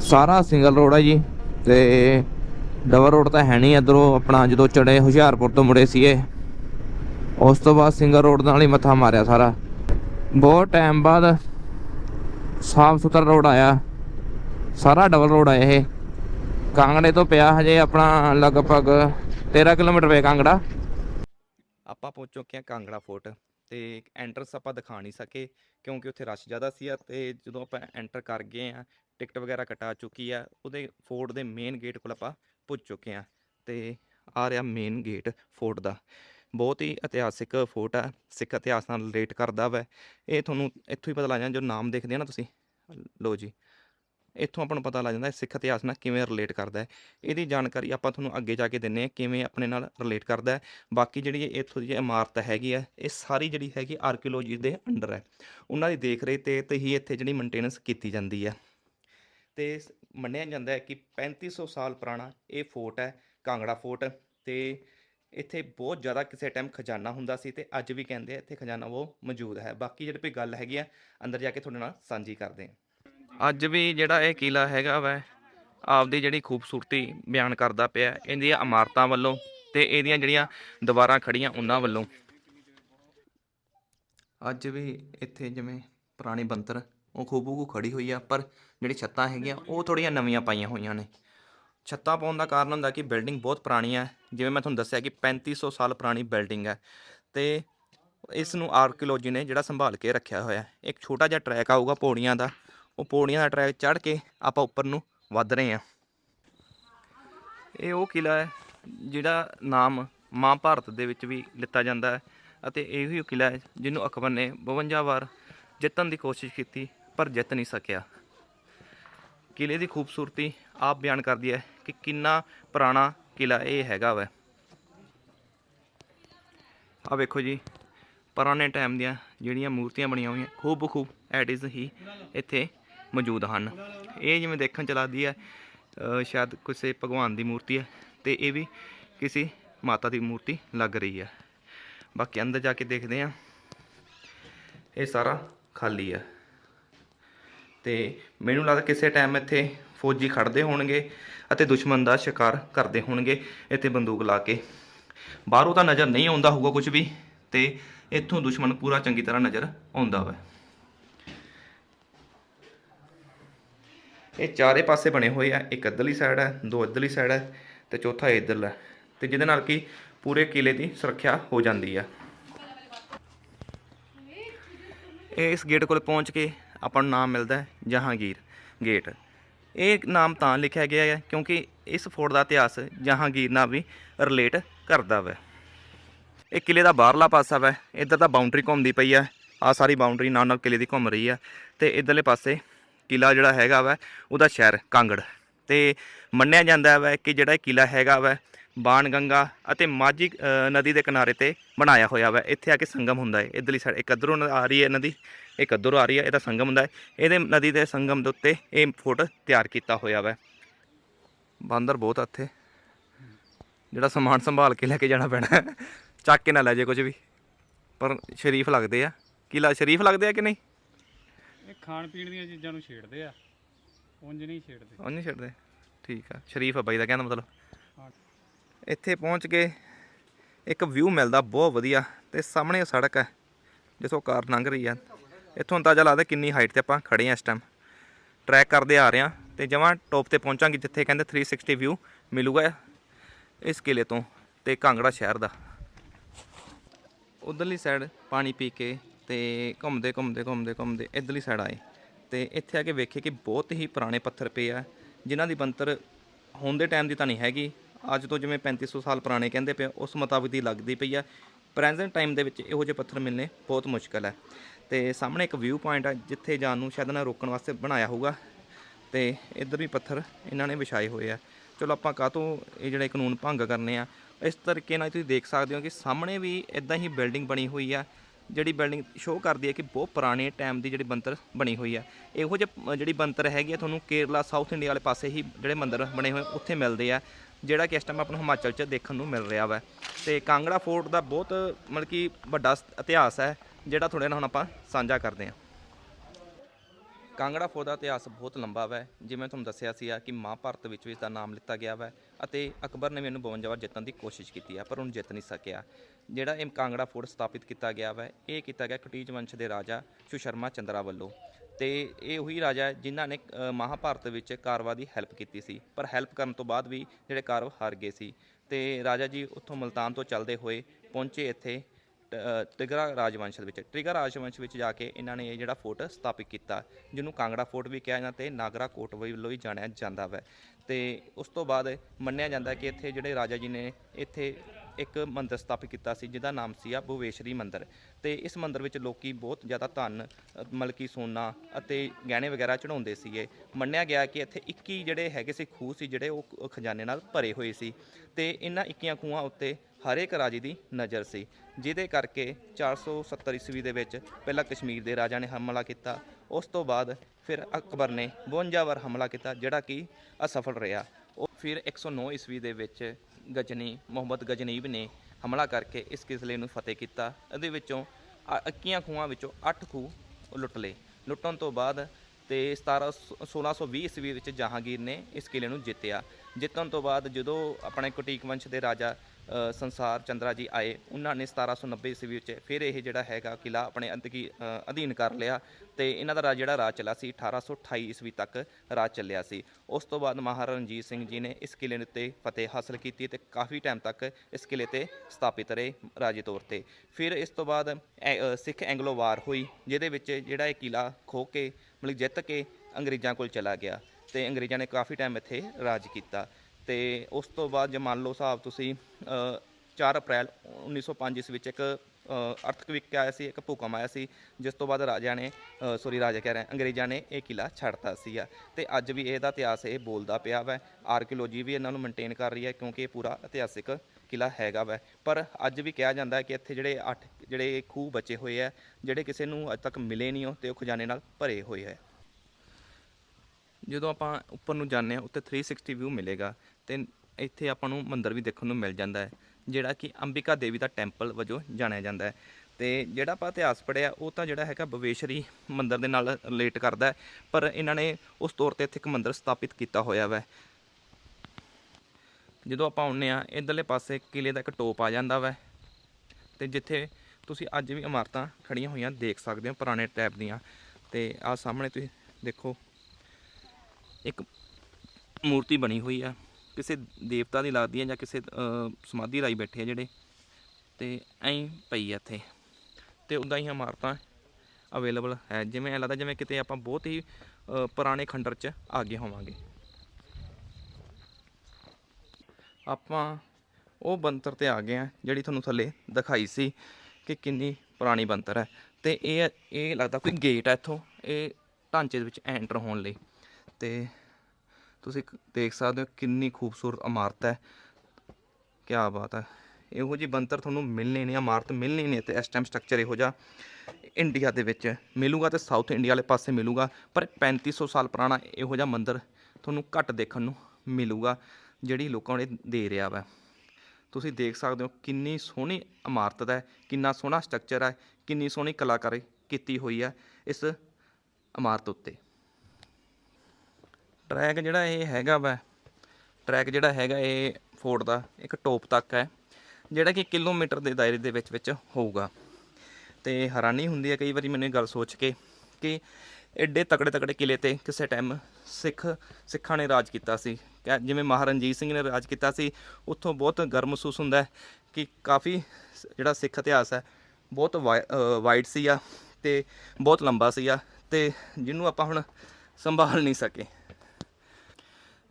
ਸਾਰਾ ਸਿੰਗਲ ਰੋਡ ਹੈ ਜੀ, ਤੇ ਡਬਲ ਰੋਡ ਤਾਂ ਹੈ ਨਹੀਂ, ਇਧਰੋਂ ਆਪਣਾ ਜਦੋਂ ਚੜੇ ਹੁਸ਼ਿਆਰਪੁਰ ਤੋਂ ਮੁੜੇ ਸੀਗੇ। ਉਸ ਤੋਂ ਬਾਅਦ ਸਿੰਗਲ ਰੋਡ ਨਾਲ ਹੀ ਮੱਥਾ ਮਾਰਿਆ ਸਾਰਾ। ਬਹੁਤ ਟਾਈਮ ਬਾਅਦ ਸਾਫ਼ ਸੁਥਰਾ ਰੋਡ ਆਇਆ। ਸਾਰਾ ਡਬਲ ਰੋਡ ਆ ਇਹ। ਕਾਂਗੜੇ ਤੋਂ ਪਿਆ ਹਜੇ ਆਪਣਾ ਲਗਭਗ 13 ਕਿਲੋਮੀਟਰ ਵੇ ਕਾਂਗੜਾ। ਆਪਾਂ ਪਹੁੰਚ ਚੁੱਕੇ ਹਾਂ ਕਾਂਗੜਾ ਫੋਰਟ ਤੇ ਐਂਟਰਸ ਆਪਾਂ ਦਿਖਾ ਨਹੀਂ ਸਕੇ ਕਿਉਂਕਿ ਉੱਥੇ ਰਸ਼ ਜ਼ਿਆਦਾ ਸੀ ਤੇ ਜਦੋਂ ਆਪਾਂ ਐਂਟਰ ਕਰ ਗਏ ਆ ਟਿਕਟ ਵਗੈਰਾ ਕਟਾ ਚੁੱਕੀ ਆ, ਉਹਦੇ ਫੋਰਟ ਦੇ ਮੇਨ ਗੇਟ ਕੋਲ ਆਪਾਂ ਪੁੱਜ ਚੁੱਕੇ ਆ ਤੇ ਆ ਰਿਹਾ ਮੇਨ ਗੇਟ ਫੋਰਟ ਦਾ। ਬਹੁਤ ਹੀ ਇਤਿਹਾਸਿਕ ਫੋਰਟ ਆ, ਸਿੱਖ ਇਤਿਹਾਸ ਨਾਲ ਰਿਲੇਟ ਕਰਦਾ ਵੈ। ਇਹ ਤੁਹਾਨੂੰ ਇੱਥੋਂ ਹੀ ਪਤਾ ਲੱਗ ਜਾਂਦਾ, ਜੋ ਨਾਮ ਦੇਖਦੇ ਆ ਨਾ ਤੁਸੀਂ। ਲੋ ਜੀ, ਇੱਥੋਂ ਆਪਾਂ ਨੂੰ ਪਤਾ ਲੱਗ ਜਾਂਦਾ ਸਿੱਖ ਇਤਿਹਾਸ ਨਾਲ ਕਿਵੇਂ ਰਿਲੇਟ ਕਰਦਾ ਹੈ। ਇਹਦੀ ਜਾਣਕਾਰੀ ਆਪਾਂ ਤੁਹਾਨੂੰ ਅੱਗੇ ਜਾ ਕੇ ਦਿੰਨੇ ਆ ਕਿਵੇਂ ਆਪਣੇ ਨਾਲ ਰਿਲੇਟ ਕਰਦਾ ਹੈ। ਬਾਕੀ ਜਿਹੜੀ ਇੱਥੋਂ ਦੀ ਇਮਾਰਤ ਹੈਗੀ ਆ, ਇਹ ਸਾਰੀ ਜਿਹੜੀ ਹੈਗੀ ਆਰਕੀਓਲੋਜੀ ਦੇ ਅੰਡਰ ਹੈ। ਉਹਨਾਂ ਦੀ ਦੇਖ ਰੇਖ ਤੇ ਤੇ ਹੀ ਇੱਥੇ ਜਿਹੜੀ ਮੇਨਟੇਨੈਂਸ ਕੀਤੀ ਜਾਂਦੀ ਹੈ। ਤੇ ਮੰਨਿਆ ਜਾਂਦਾ ਹੈ ਕਿ 3500 ਸਾਲ ਪੁਰਾਣਾ ਇਹ ਫੋਰਟ ਹੈ, ਕਾਂਗੜਾ ਫੋਰਟ, ਤੇ ਇੱਥੇ ਬਹੁਤ ਜ਼ਿਆਦਾ ਕਿਸੇ ਟਾਈਮ ਖਜ਼ਾਨਾ ਹੁੰਦਾ ਸੀ ਤੇ ਅੱਜ ਵੀ ਕਹਿੰਦੇ ਆ, ਇੱਥੇ ਖਜ਼ਾਨਾ ਉਹ ਮੌਜੂਦ ਹੈ। ਬਾਕੀ ਜਿਹੜੀ ਕੋਈ ਗੱਲ ਹੈਗੀ ਆ, ਅੰਦਰ ਜਾ ਕੇ ਤੁਹਾਡੇ ਨਾਲ ਸਾਂਝੀ ਕਰਦੇ ਹਾਂ। ਅੱਜ ਵੀ ਜਿਹੜਾ ਇਹ ਕਿਲਾ ਹੈਗਾ ਵੈ, ਆਪਦੀ ਜਿਹੜੀ ਖੂਬਸੂਰਤੀ ਬਿਆਨ ਕਰਦਾ ਪਿਆ, ਇਹਦੀਆਂ ਇਮਾਰਤਾਂ ਵੱਲੋਂ ਤੇ ਇਹਦੀਆਂ ਜਿਹੜੀਆਂ ਦੀਵਾਰਾਂ ਖੜੀਆਂ ਉਹਨਾਂ ਵੱਲੋਂ। ਅੱਜ ਵੀ ਇੱਥੇ ਜਿਵੇਂ ਪੁਰਾਣੀ ਬੰਤਰ ਉਹ ਖੂਬੂ ਖੜੀ ਹੋਈ ਆ, ਪਰ ਜਿਹੜੀ ਛੱਤਾਂ ਹੈਗੀਆਂ, ਉਹ ਥੋੜ੍ਹੀਆਂ ਨਵੀਆਂ ਪਾਈਆਂ ਹੋਈਆਂ ਨੇ। ਛੱਤਾਂ ਪਾਉਣ ਦਾ ਕਾਰਨ ਹੁੰਦਾ ਕਿ ਬਿਲਡਿੰਗ ਬਹੁਤ ਪੁਰਾਣੀ ਹੈ। ਜਿਵੇਂ ਮੈਂ ਤੁਹਾਨੂੰ ਦੱਸਿਆ ਕਿ 3500 ਸਾਲ ਪੁਰਾਣੀ ਬਿਲਡਿੰਗ ਹੈ। ਤੇ ਇਸ ਨੂੰ ਆਰਕੀਓਲੋਜੀ ਨੇ ਜਿਹੜਾ ਸੰਭਾਲ ਕੇ ਰੱਖਿਆ ਹੋਇਆ ਹੈ। ਇੱਕ ਛੋਟਾ ਜਿਹਾ ਟਰੈਕ ਆਊਗਾ ਪੌੜੀਆਂ ਦਾ। ਉਹ ਪੌੜੀਆਂ ਦਾ ਟਰੈਕ ਚੜ੍ਹ ਕੇ ਆਪਾਂ ਉੱਪਰ ਨੂੰ ਵੱਧ ਰਹੇ ਹਾਂ। ਇਹ ਉਹ ਕਿਲਾ ਹੈ, ਜਿਹੜਾ ਨਾਮ ਮਹਾਭਾਰਤ ਦੇ ਵਿੱਚ ਵੀ ਲਿੱਤਾ ਜਾਂਦਾ ਹੈ ਅਤੇ ਇਹ ਹੀ ਉਹ ਕਿਲਾ ਹੈ ਜਿਹਨੂੰ ਅਕਬਰ ਨੇ 52 ਵਾਰ ਜਿੱਤਣ ਦੀ ਕੋਸ਼ਿਸ਼ ਕੀਤੀ, ਪਰ ਜਿੱਤ ਨਹੀਂ ਸਕਿਆ। ਕਿਲੇ ਦੀ ਖੂਬਸੂਰਤੀ ਆਪ ਬਿਆਨ ਕਰਦੀ ਹੈ ਕਿ ਕਿੰਨਾ ਪੁਰਾਣਾ ਕਿਲਾ ਇਹ ਹੈਗਾ ਵਾ। ਆ ਵੇਖੋ ਜੀ, ਪੁਰਾਣੇ ਟਾਈਮ ਦੀਆਂ ਜਿਹੜੀਆਂ ਮੂਰਤੀਆਂ ਬਣੀਆਂ ਹੋਈਆਂ ਖੂਬ ਬਖੂਬ ਐਟ ਇਜ਼ ਹੀ ਇੱਥੇ ਮੌਜੂਦ ਹਨ। ਇਹ ਜਿਵੇਂ ਦੇਖਣ ਚ ਲੱਗਦੀ ਹੈ ਸ਼ਾਇਦ ਕਿਸੇ ਭਗਵਾਨ ਦੀ ਮੂਰਤੀ ਹੈ ਤੇ ਇਹ ਵੀ ਕਿਸੇ ਮਾਤਾ ਦੀ ਮੂਰਤੀ ਲੱਗ ਰਹੀ ਹੈ। ਬਾਕੀ ਅੰਦਰ ਜਾ ਕੇ ਦੇਖਦੇ ਹਾਂ। ਇਹ ਸਾਰਾ ਖਾਲੀ ਹੈ। ਤੇ ਮੈਨੂੰ ਲੱਗਦਾ ਕਿਸੇ ਟਾਈਮ ਇੱਥੇ ਫੌਜੀ ਖੜਦੇ ਹੋਣਗੇ ਅਤੇ ਦੁਸ਼ਮਣ ਦਾ ਸ਼ਿਕਾਰ ਕਰਦੇ ਹੋਣਗੇ, ਇੱਥੇ ਬੰਦੂਕ ਲਾ ਕੇ। ਬਾਹਰੋਂ ਤਾਂ ਨਜ਼ਰ ਨਹੀਂ ਆਉਂਦਾ ਹੋਊਗਾ ਕੁਝ ਵੀ ਤੇ ਇੱਥੋਂ ਦੁਸ਼ਮਣ ਪੂਰਾ ਚੰਗੀ ਤਰ੍ਹਾਂ ਨਜ਼ਰ ਆਉਂਦਾ ਵਾ। ਇਹ ਚਾਰੇ ਪਾਸੇ ਬਣੇ ਹੋਏ ਆ, ਇੱਕ ਇੱਧਰਲੀ ਸਾਈਡ ਹੈ ਦੋ ਇੱਧਰਲੀ ਸਾਈਡ ਹੈ ਤੇ ਚੌਥਾ ਇੱਧਰਲਾ। ਹੈ। ਤੇ ਜਿਹਦੇ ਨਾਲ ਕਿ ਪੂਰੇ ਕਿਲੇ ਦੀ ਸੁਰੱਖਿਆ ਹੋ ਜਾਂਦੀ ਆ। ਇਹ ਇਸ ਗੇਟ ਕੋਲ ਪਹੁੰਚ ਕੇ ਆਪਾਂ ਨੂੰ ਨਾਮ ਮਿਲਦਾ ਹੈ ਜਹਾਂਗੀਰ ਗੇਟ। ਇਹ ਨਾਮ ਤਾਂ ਲਿਖਿਆ ਗਿਆ ਹੈ ਕਿਉਂਕਿ ਇਸ ਫੋਰਟ ਦਾ ਇਤਿਹਾਸ ਜਹਾਂਗੀਰ ਨਾਲ ਵੀ ਰਿਲੇਟ ਕਰਦਾ ਵੈ। ਇਹ ਕਿਲੇ ਦਾ ਬਾਹਰਲਾ ਪਾਸਾ ਵੈ, ਇੱਧਰ ਤਾਂ ਬਾਉਂਡਰੀ ਘੁੰਮਦੀ ਪਈ ਆ ਆ ਸਾਰੀ ਬਾਉਂਡਰੀ ਨਾਲ ਨਾਲ ਕਿਲੇ ਦੀ ਘੁੰਮ ਰਹੀ ਆ, ਤੇ ਇਧਰਲੇ ਪਾਸੇ ਕਿਲਾ ਜਿਹੜਾ ਹੈਗਾ ਵੈ, ਉਹਦਾ ਸ਼ਹਿਰ ਕਾਂਗੜ। ਤੇ ਮੰਨਿਆ ਜਾਂਦਾ ਵੈ ਕਿ ਜਿਹੜਾ ਇਹ ਕਿਲਾ ਹੈਗਾ ਵੈ, ਬਾਣ ਗੰਗਾ ਅਤੇ ਮਾਝੀ ਨਦੀ ਦੇ ਕਿਨਾਰੇ ਤੇ ਬਣਾਇਆ ਹੋਇਆ ਵੈ, ਇੱਥੇ ਆ ਕੇ ਸੰਗਮ ਹੁੰਦਾ ਹੈ। ਇਧਰਲੀ ਸਾਈਡ ਇੱਕ ਅੱਧਰੋਂ ਆ ਰਹੀ ਹੈ ਨਦੀ। ਇੱਕ ਅੱਧਰੋਂ ਆ ਰਹੀ ਹੈ ਇਹਦਾ ਸੰਗਮ ਹੁੰਦਾ ਹੈ। ਇਹਦੇ ਨਦੀ ਦੇ ਸੰਗਮ ਦੇ ਉੱਤੇ ਇਹ ਫੋਰਟ ਤਿਆਰ ਕੀਤਾ ਹੋਇਆ ਵਾ। ਬਾਂਦਰ ਬਹੁਤ ਆ ਇੱਥੇ। ਜਿਹੜਾ ਸਮਾਨ ਸੰਭਾਲ ਕੇ ਲੈ ਕੇ ਜਾਣਾ ਪੈਣਾ। ਚੱਕ ਕੇ ਨਾ ਲੈ ਜੇ ਕੁਝ ਵੀ। ਪਰ ਸ਼ਰੀਫ ਲੱਗਦੇ ਆ। ਕਿਲਾ ਸ਼ਰੀਫ ਲੱਗਦੇ ਆ ਕਿ ਨਹੀਂ? ਇਹ ਖਾਣ ਪੀਣ ਦੀਆਂ ਚੀਜ਼ਾਂ ਨੂੰ ਛੇੜਦੇ ਆ। ਉਂਝ ਨਹੀਂ ਛੇੜਦੇ। ਉਹ ਨਹੀਂ ਛੱਡਦੇ ਠੀਕ ਆ। ਸ਼ਰੀਫ ਆ ਬਾਈ ਦਾ ਕਹਿੰਦਾ ਮਤਲਬ। ਇੱਥੇ ਪਹੁੰਚ ਕੇ ਇੱਕ ਵਿਊ ਮਿਲਦਾ ਬਹੁਤ ਵਧੀਆ। ਤੇ ਸਾਹਮਣੇ ਸੜਕ ਹੈ ਜਿੱਥੋਂ ਕਾਰ ਲੰਘ ਰਹੀ ਆ। ਇੱਥੋਂ ਅੰਦਾਜ਼ਾ ਲੱਗਦਾ ਕਿੰਨੀ ਹਾਈਟ ਤੇ ਆਪਾਂ ਖੜੇ ਆ ਇਸ ਟਾਈਮ ਟਰੈਕ ਕਰਦੇ ਆ ਰਹੇ ਆ ਤੇ ਜਮਾਂ ਟੌਪ ਤੇ ਪਹੁੰਚਾਂਗੇ ਜਿੱਥੇ ਕਹਿੰਦੇ 360 ਵਿਊ ਮਿਲੂਗਾ ਇਸ ਕਿਲੇ ਤੋਂ ਤੇ ਕਾਂਗੜਾ ਸ਼ਹਿਰ ਦਾ। ਉਧਰਲੀ ਸਾਈਡ ਪਾਣੀ ਪੀ ਕੇ ਤੇ ਘੁੰਮਦੇ ਘੁੰਮਦੇ ਘੁੰਮਦੇ ਘੁੰਮਦੇ ਇਧਰਲੀ ਸਾਈਡ ਆਏ। ਤੇ ਇੱਥੇ ਆ ਕੇ ਵੇਖੇ ਕਿ ਬਹੁਤ ਹੀ ਪੁਰਾਣੇ ਪੱਥਰ ਪਏ ਆ, ਜਿਨ੍ਹਾਂ ਦੀ ਬੰਤਰ ਹੁਣ ਦੇ ਟਾਈਮ ਦੀ ਤਾਂ ਨਹੀਂ ਹੈਗੀ। ਅੱਜ ਤੋਂ ਜਿਵੇਂ 3500 ਸਾਲ ਪੁਰਾਣੇ ਕਹਿੰਦੇ ਪਏ ਉਸ ਮੁਤਾਬਕ ਦੀ ਲੱਗਦੀ ਪਈ ਆ। ਪ੍ਰੈਜ਼ੈਂਟ ਟਾਈਮ ਦੇ ਵਿੱਚ ਇਹੋ ਜਿਹੇ ਪੱਥਰ ਮਿਲਨੇ ਬਹੁਤ ਮੁਸ਼ਕਲ ਹੈ। ਤੇ ਸਾਹਮਣੇ ਇੱਕ ਵਿਊ ਪੁਆਇੰਟ ਆ, ਜਿੱਥੇ ਜਾਣ ਨੂੰ ਸ਼ਾਇਦ ਨਾ ਰੋਕਣ ਵਾਸਤੇ ਬਣਾਇਆ ਹੋਊਗਾ। ਤੇ ਇੱਧਰ ਵੀ ਪੱਥਰ ਇਹਨਾਂ ਨੇ ਵਿਛਾਏ ਹੋਏ ਆ। ਚਲੋ ਆਪਾਂ ਕਾਹਤੋਂ ਇਹ ਜਿਹੜੇ ਕਾਨੂੰਨ ਭੰਗ ਕਰਨੇ ਆ, ਇਸ ਤਰੀਕੇ ਨਾਲ ਤੁਸੀਂ ਦੇਖ ਸਕਦੇ ਹੋ ਕਿ ਸਾਹਮਣੇ ਵੀ ਇਦਾਂ ਹੀ ਬਿਲਡਿੰਗ ਬਣੀ ਹੋਈ ਆ, ਜਿਹੜੀ ਬਿਲਡਿੰਗ ਸ਼ੋਅ ਕਰਦੀ ਹੈ ਕਿ ਬਹੁਤ ਪੁਰਾਣੇ ਟਾਈਮ ਦੀ ਜਿਹੜੀ ਬੰਤਰ ਬਣੀ ਹੋਈ ਆ। ਇਹੋ ਜਿਹੇ ਜਿਹੜੀ ਬੰਤਰ ਹੈਗੀ ਆ, ਤੁਹਾਨੂੰ ਕੇਰਲਾ ਸਾਊਥ ਇੰਡੀਆ ਵਾਲੇ ਪਾਸੇ ਹੀ ਜਿਹੜੇ ਮੰਦਰ ਬਣੇ ਹੋਏ ਉੱਥੇ ਮਿਲਦੇ ਆ, ਜਿਹੜਾ ਕਿ ਇਸ ਟਾਈਮ ਆਪਾਂ ਨੂੰ ਹਿਮਾਚਲ 'ਚ ਦੇਖਣ ਨੂੰ ਮਿਲ ਰਿਹਾ ਵਾ। ਤੇ ਕਾਂਗੜਾ ਫੋਰਟ ਦਾ ਬਹੁਤ ਮਤਲਬ ਕਿ ਵੱਡਾ ਸ- ਇਤਿਹਾਸ ਹੈ। ਜਿਹੜਾ ਤੁਹਾਡੇ ਨਾਲ ਹੁਣ ਆਪਾਂ ਸਾਂਝਾ ਕਰਦੇ ਹਾਂ। ਕਾਂਗੜਾ ਫੋਰਟ ਦਾ ਇਤਿਹਾਸ ਬਹੁਤ ਲੰਬਾ ਹੈ ਜਿਵੇਂ ਤੁਹਾਨੂੰ ਦੱਸਿਆ ਸੀ ਕਿ ਮਹਾਭਾਰਤ ਵਿੱਚ ਵੀ ਇਸ ਦਾ ਨਾਮ ਲਿੱਤਾ ਗਿਆ ਵਾ ਅਤੇ ਅਕਬਰ ਨੇ ਮੈਨੂੰ 52 ਵਾਰ ਜਿੱਤਣ ਦੀ ਕੋਸ਼ਿਸ਼ ਕੀਤੀ ਹੈ ਪਰ ਉਹਨੂੰ ਜਿੱਤ ਨਹੀਂ ਸਕਿਆ। ਜਿਹੜਾ ਇਹ ਕਾਂਗੜਾ ਫੋਰਟ ਸਥਾਪਿਤ ਕੀਤਾ ਗਿਆ ਵਾ ਇਹ ਕੀਤਾ ਗਿਆ ਕਟੀਜ ਵੰਸ਼ ਦੇ ਰਾਜਾ ਸੁਸ਼ਰਮਾ ਚੰਦਰਾ ਵੱਲੋਂ। ਤੇ ਇਹ ਉਹੀ ਰਾਜਾ ਜਿਨ੍ਹਾਂ ਨੇ ਅ, ਮਹਾਭਾਰਤ ਵਿੱਚ ਕਾਰਵਾ ਦੀ ਹੈਲਪ ਕੀਤੀ ਸੀ ਪਰ ਹੈਲਪ ਕਰਨ ਤੋਂ ਬਾਅਦ ਵੀ ਜਿਹੜੇ ਕਾਰਵ ਹਾਰ ਗਏ ਸੀ। ਤੇ ਰਾਜਾ ਜੀ ਉੱਥੋਂ ਮਲਤਾਨ ਤੋਂ ਚੱਲਦੇ ਹੋਏ ਪਹੁੰਚੇ ਇੱਥੇ ਟ- ਅ, ਰਾਜਵੰਸ਼ ਦੇ ਵਿੱਚ ਟ੍ਰਿਗਰਾ ਰਾਜਵੰਸ਼ ਵਿੱਚ ਜਾ ਕੇ ਇਹਨਾਂ ਨੇ ਇਹ ਜਿਹੜਾ ਫੋਰਟ ਸਥਾਪਿਤ ਕੀਤਾ ਜਿਹਨੂੰ ਕਾਂਗੜਾ ਫੋਰਟ ਵੀ ਕਿਹਾ ਜਾਂਦਾ ਤੇ ਨਾਗਰਾ ਕੋਟ ਵੱਲੋਂ ਵੀ ਜਾਣਿਆ ਜਾਂਦਾ ਵੈ। ਤੇ ਉਸ ਤੋਂ ਬਾਅਦ ਮੰਨਿਆ ਜਾਂਦਾ ਕਿ ਇੱਥੇ ਜਿਹੜੇ ਰਾਜਾ ਜੀ ਨੇ ਇੱਥੇ ਇੱਕ ਮੰਦਿਰ ਸਥਾਪਿਤ ਕੀਤਾ ਸੀ ਜਿਹਦਾ ਨਾਮ ਸੀ ਆ ਭੁਵੇਸ਼ਰੀ ਮੰਦਿਰ। ਤੇ ਇਸ ਮੰਦਿਰ ਵਿੱਚ ਲੋਕੀ ਬਹੁਤ ਜ਼ਿਆਦਾ ਧਨ ਅ, ਮਲਕੀ ਸੋਨਾ ਅਤੇ ਗਹਿਣੇ ਵਗੈਰਾ ਚੜਾਉਂਦੇ ਸੀਗੇ। ਮੰਨਿਆ ਗਿਆ ਕਿ ਇੱਥੇ 21 ਜਿਹੜੇ ਹੈਗੇ ਸੀ ਖੂਹ ਸੀ ਜਿਹੜੇ ਉਹ ਖਜ਼ਾਨੇ ਨਾਲ ਭਰੇ ਹੋਏ ਸੀ। ਤੇ ਇਹਨਾਂ 21 ਖੂਹਾਂ ਉੱਤੇ ਹਰੇਕ ਰਾਜੇ ਦੀ ਨਜ਼ਰ ਸੀ ਜਿਹਦੇ ਕਰਕੇ 470 ਈਸਵੀ ਦੇ ਵਿੱਚ ਪਹਿਲਾਂ ਕਸ਼ਮੀਰ ਦੇ ਰਾਜਾ ਨੇ ਹਮਲਾ ਕੀਤਾ। ਉਸ ਤੋਂ ਬਾਅਦ ਫਿਰ ਅਕਬਰ ਨੇ 52 ਵਾਰ ਹਮਲਾ ਕੀਤਾ ਜਿਹੜਾ ਕਿ ਅਸਫਲ ਰਿਹਾ। ਉਹ ਫਿਰ 109 ਈਸਵੀ ਦੇ ਵਿੱਚ ਗਜਨੀ, ਮੁਹੰਮਦ ਗਜਨੀਬ ਨੇ ਹਮਲਾ ਕਰਕੇ ਇਸ ਕਿਲੇ ਨੂੰ ਫਤਿਹ ਕੀਤਾ। ਇਹਦੇ ਵਿੱਚੋਂ 21 ਖੂਹਾਂ ਵਿੱਚੋਂ 8 ਖੂਹ ਲੁੱਟ ਲਏ। ਲੁੱਟਣ ਤੋਂ ਬਾਅਦ ਤੇ 17 1620 ਈਸਵੀ ਵਿੱਚ ਜਹਾਂਗੀਰ ਨੇ ਇਸ ਕਿਲੇ ਨੂੰ ਜਿੱਤਿਆ। ਜਿੱਤਣ ਤੋਂ ਬਾਅਦ ਜਦੋਂ ਆਪਣੇ ਕੁਟੀਕ ਵੰਸ਼ ਦੇ ਰਾਜਾ ਸੰਸਾਰ ਚੰਦਰਾ ਜੀ ਆਏ, ਉਹਨਾਂ ਨੇ 1790 ਈਸਵੀ ਵਿੱਚ ਫਿਰ ਇਹ ਜਿਹੜਾ ਹੈਗਾ ਕਿਲਾ ਆਪਣੇ ਅੰਦਗੀ ਅਧੀਨ ਕਰ ਲਿਆ ਤੇ ਇਹਨਾਂ ਦਾ ਰਾਜ ਜਿਹੜਾ ਰਾਜ ਚੱਲਾ ਸੀ 1828 ਈਸਵੀ ਤੱਕ ਰਾਜ ਚੱਲਿਆ ਸੀ। ਉਸ ਤੋਂ ਬਾਅਦ ਮਹਾਰਾਜਾ ਰਣਜੀਤ ਸਿੰਘ ਜੀ ਨੇ ਇਸ ਕਿਲੇ ਉੱਤੇ ਫਤਿਹ ਹਾਸਲ ਕੀਤੀ ਤੇ ਕਾਫੀ ਟਾਈਮ ਤੱਕ ਇਸ ਕਿਲੇ ਤੇ ਸਥਾਪਿਤ ਰਹੇ ਰਾਜੇ ਤੌਰ ਤੇ। ਫਿਰ ਇਸ ਤੋਂ ਬਾਅਦ ਐ- ਸਿੱਖ ਐਂਗਲੋ ਵਾਰ ਹੋਈ, ਜਿਹਦੇ ਵਿੱਚ ਜਿਹੜਾ ਇਹ ਕਿਲਾ ਖੋ ਕੇ, ਮਤਲਬ ਜਿੱਤ ਕੇ ਅੰਗਰੇਜ਼ਾਂ ਕੋਲ ਚਲਾ ਗਿਆ ਤੇ ਅੰਗਰੇਜ਼ਾਂ ਨੇ ਕਾਫੀ ਟਾਈਮ ਇੱਥੇ ਰਾਜ ਕੀਤਾ। ਤੇ ਉਸ ਤੋਂ ਬਾਅਦ ਜੇ ਮੰਨ ਲਓ ਹਿਸਾਬ ਤੁਸੀਂ ਅ, 4 ਅਪ੍ਰੈਲ 1905 ਇਸ ਵਿੱਚ ਇੱਕ ਅਰਥਕਵਿਕ ਆਇਆ ਸੀ ਇੱਕ ਭੂਕੰਪ ਆਇਆ ਸੀ ਜਿਸ ਤੋਂ ਬਾਅਦ ਰਾਜਾ ਨੇ ਸੋਰੀ ਰਾਜਾ ਕਹਿ ਰਹੇ ਅੰਗਰੇਜ਼ਾਂ ਨੇ ਇਹ ਕਿਲਾ ਛੱਡਤਾ ਸੀਗਾ। ਤੇ ਅੱਜ ਵੀ ਇਹਦਾ ਇਤਿਹਾਸ ਇਹ ਬੋਲਦਾ ਪਿਆ ਵੈ ਆਰਕੀਓਲੋਜੀ ਵੀ ਇਹਨਾਂ ਨੂੰ ਮੇਨਟੇਨ ਕਰ ਰਹੀ ਹੈ ਕਿਉਂਕਿ ਇਹ ਪੂਰਾ ਇਤਿਹਾਸਿਕ ਕਿਲਾ ਹੈਗਾ ਵੈ। ਪਰ ਅੱਜ ਵੀ ਕਿਹਾ ਜਾਂਦਾ ਹੈ ਕਿ ਇੱਥੇ ਜਿਹੜੇ ਅੱਠ ਜਿਹੜੇ ਖੂਹ ਬਚੇ ਹੋਏ ਆ ਜਿਹੜੇ ਕਿਸੇ ਨੂੰ ਅੱਜ ਤੱਕ ਮਿਲੇ ਨਹੀਂ ਹੋ ਤੇ ਉਹ ਖਜ਼ਾਨੇ ਨਾਲ ਭਰੇ ਹੋਏ ਹੈ ਜਦੋਂ ਆਪਾਂ ਉੱਪਰ ਨੂੰ ਜਾਂਦੇ ਹਾਂ ਉੱਤੇ 360 ਵਿਊ ਮਿਲੇਗਾ ਤੇ ਇੱਥੇ ਆਪਾਂ ਨੂੰ ਮੰਦਿਰ ਵੀ ਦੇਖਣ ਨੂੰ ਮਿਲ ਜਾਂਦਾ ਹੈ, ਜਿਹੜਾ ਕਿ ਅੰਬਿਕਾ ਦੇਵੀ ਦਾ ਟੈਂਪਲ ਵਜੋਂ ਜਾਣਿਆ ਜਾਂਦਾ ਹੈ। ਤੇ ਜਿਹੜਾ ਆਪਾਂ ਇਤਿਹਾਸ ਪੜਿਆ ਉਹ ਤਾਂ ਜਿਹੜਾ ਹੈਗਾ ਬਵੇਸ਼ਰੀ ਮੰਦਿਰ ਦੇ ਨਾਲ ਰਿਲੇਟ ਕਰਦਾ ਪਰ ਇਹਨਾਂ ਨੇ ਉਸ ਤੌਰ ਤੇ ਇੱਥੇ ਇੱਕ ਮੰਦਿਰ ਸਥਾਪਿਤ ਕੀਤਾ ਹੋਇਆ ਵੈ। ਜਦੋਂ ਆਪਾਂ ਆਉਂਦੇ ਆ ਇਧਰਲੇ ਪਾਸੇ ਕਿਲੇ ਦਾ ਇੱਕ ਟੋਪ ਆ ਜਾਂਦਾ ਵੈ, ਤੇ ਜਿੱਥੇ ਤੁਸੀਂ ਅੱਜ ਵੀ ਇਮਾਰਤਾਂ ਖੜੀਆਂ ਹੋਈਆਂ ਦੇਖ ਸਕਦੇ ਹੋ ਪੁਰਾਣੇ ਟਾਈਪ ਦੀਆਂ। ਤੇ ਆ ਸਾਹਮਣੇ ਤੁਸੀਂ ਦੇਖੋ ਇੱਕ ਮੂਰਤੀ ਬਣੀ ਹੋਈ ਆ। ਕਿਸੇ ਦੇਵਤਾ ਦੀ ਲੱਗਦੀ ਹੈ ਜਾਂ ਕਿਸੇ ਸਮਾਧੀ ਲਾਈ ਬੈਠੇ ਆ ਜਿਹੜੇ। ਤੇ ਐਂ ਪਈ ਆ ਇੱਥੇ। ਤੇ ਉਦਾਂ ਹੀ ਇਮਾਰਤਾਂ ਅਵੇਲੇਬਲ ਹੈ। ਜਿਵੇਂ ਐਂ ਲੱਗਦਾ ਜਿਵੇਂ ਕਿਤੇ ਆਪਾਂ ਬਹੁਤ ਹੀ ਪੁਰਾਣੇ ਖੰਡਰ 'ਚ ਆ ਗਏ ਹੋਵਾਂਗੇ। ਆਪਾਂ ਉਹ ਬੰਤਰ ਤੇ ਆ ਗਏ ਆ ਜਿਹੜੀ ਤੁਹਾਨੂੰ ਥੱਲੇ ਦਿਖਾਈ ਸੀ ਕਿ ਕਿੰਨੀ ਪੁਰਾਣੀ ਬੰਤਰ ਹੈ। ਤੇ ਇਹ ਇਹ ਲੱਗਦਾ ਕੋਈ ਗੇਟ ਹੈ ਇੱਥੋਂ। ਇਹ ਢਾਂਚੇ ਦੇ ਵਿੱਚ ਐਂਟਰ ਹੋਣ ਲਈ। ਤੇ ਤੁਸੀਂ ਦੇਖ ਸਕਦੇ ਹੋ ਕਿੰਨੀ ਖੂਬਸੂਰਤ ਇਮਾਰਤ ਹੈ। ਕੀ ਬਾਤ ਹੈ। ਇਹੋ ਜੀ ਬੰਤਰ ਤੁਹਾਨੂੰ ਮਿਲਣੀ ਨੇ, ਇਮਾਰਤ ਮਿਲਣੀ ਨੇ ਤੇ ਇਸ ਟਾਈਮ ਸਟਰਕਚਰ ਇਹੋ ਜਿਹਾ ਇੰਡੀਆ ਦੇ ਵਿੱਚ ਮਿਲੂਗਾ ਤੇ ਸਾਊਥ ਇੰਡੀਆ ਵਾਲੇ ਪਾਸੇ ਮਿਲੂਗਾ, ਪਰ 3500 ਸਾਲ ਪੁਰਾਣਾ ਇਹੋ ਜਿਹਾ ਮੰਦਿਰ ਤੁਹਾਨੂੰ ਘੱਟ ਦੇਖਣ ਨੂੰ ਮਿਲੂਗਾ, ਜਿਹੜੀ ਲੋਕਾਂ ਨੇ ਦੇ ਰਿਹਾ ਵਾ। ਤੁਸੀਂ ਦੇਖ ਸਕਦੇ ਹੋ ਕਿੰਨੀ ਸੋਹਣੀ ਇਮਾਰਤ ਹੈ, ਕਿੰਨਾ ਸੋਹਣਾ ਸਟਰਕਚਰ ਹੈ, ਕਿੰਨੀ ਸੋਹਣੀ ਕਲਾਕਾਰੀ ਕੀਤੀ ਹੋਈ ਹੈ ਇਸ ਇਮਾਰਤ ਉੱਤੇ। ਟਰੈਕ ਜਿਹੜਾ ਇਹ ਹੈਗਾ ਵਾ ਟਰੈਕ ਜਿਹੜਾ ਹੈਗਾ ਇਹ ਫੋਰਟ ਦਾ, ਇੱਕ ਟੋਪ ਤੱਕ ਹੈ, ਜਿਹੜਾ ਕਿ ਕਿਲੋਮੀਟਰ ਦੇ ਦਾਇਰੇ ਦੇ ਵਿੱਚ ਵਿੱਚ ਹੋਊਗਾ। ਤੇ ਹੈਰਾਨੀ ਹੁੰਦੀ ਹੈ ਕਈ ਵਾਰੀ ਮੈਨੂੰ ਇਹ ਗੱਲ ਸੋਚ ਕੇ ਕਿ ਐਡੇ ਤਕੜੇ ਤਕੜੇ ਕਿਲੇ ਤੇ ਕਿਸੇ ਟਾਈਮ ਸਿੱਖ ਸਿੱਖਾਂ ਨੇ ਰਾਜ ਕੀਤਾ ਸੀ। ਕਹਿ- ਜਿਵੇਂ ਮਹਾਰਣਜੀਤ ਸਿੰਘ ਨੇ ਰਾਜ ਕੀਤਾ ਸੀ, ਉੱਥੋਂ ਬਹੁਤ ਗਰਮ ਮਹਿਸੂਸ ਹੁੰਦਾ ਕਿ ਕਾਫੀ ਜਿਹੜਾ ਸਿੱਖ ਇਤਿਹਾਸ ਹੈ, ਬਹੁਤ ਵਾਈਡ ਸੀ ਆ ਤੇ ਬਹੁਤ ਲੰਬਾ ਸੀ ਆ ਤੇ ਜਿਹਨੂੰ ਆਪਾਂ ਹੁਣ ਸੰਭਾਲ ਨਹੀਂ ਸਕੇ।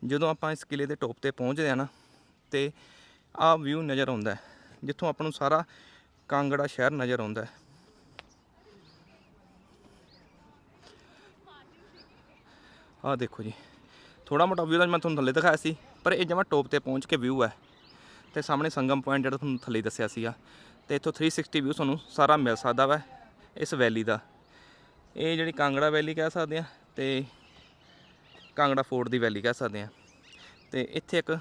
ਜਦੋਂ ਆਪਾਂ ਇਸ ਕਿਲੇ ਦੇ ਟੋਪ ਤੇ ਪਹੁੰਚਦੇ ਆ ਨਾ, ਤੇ ਆਹ ਵਿਊ ਨਜ਼ਰ ਆਉਂਦਾ ਜਿੱਥੋਂ ਆਪਾਂ ਨੂੰ ਸਾਰਾ ਕਾਂਗੜਾ ਸ਼ਹਿਰ ਨਜ਼ਰ ਆਉਂਦਾ ਹੈ। ਆਹ ਦੇਖੋ ਜੀ ਥੋੜਾ ਮੋਟਾ ਵਿਊ ਦਾ ਮੈਂ ਤੁਹਾਨੂੰ ਥੱਲੇ ਦਿਖਾਇਆ ਸੀ, ਪਰ ਇਹ ਜਮਾ ਟੋਪ ਤੇ ਪਹੁੰਚ ਕੇ ਵਿਊ ਹੈ, ਤੇ ਸਾਹਮਣੇ ਸੰਗਮ ਪੁਆਇੰਟ ਜਿਹੜਾ ਤੁਹਾਨੂੰ ਥੱਲੇ ਦੱਸਿਆ ਸੀਗਾ, ਤੇ ਇੱਥੋਂ 360 ਵਿਊ ਤੁਹਾਨੂੰ ਸਾਰਾ ਮਿਲ ਸਕਦਾ ਵਾ ਇਸ ਵੈਲੀ ਦਾ। ਇਹ ਜਿਹੜੀ ਕਾਂਗੜਾ ਵੈਲੀ ਕਹਿ ਸਕਦੇ ਆ ਤੇ ਕਾਂਗੜਾ ਫੋਰਟ ਦੀ ਵੈਲੀ ਕਹਿ ਸਕਦੇ ਆ ਤੇ ਇੱਥੇ ਇੱਕ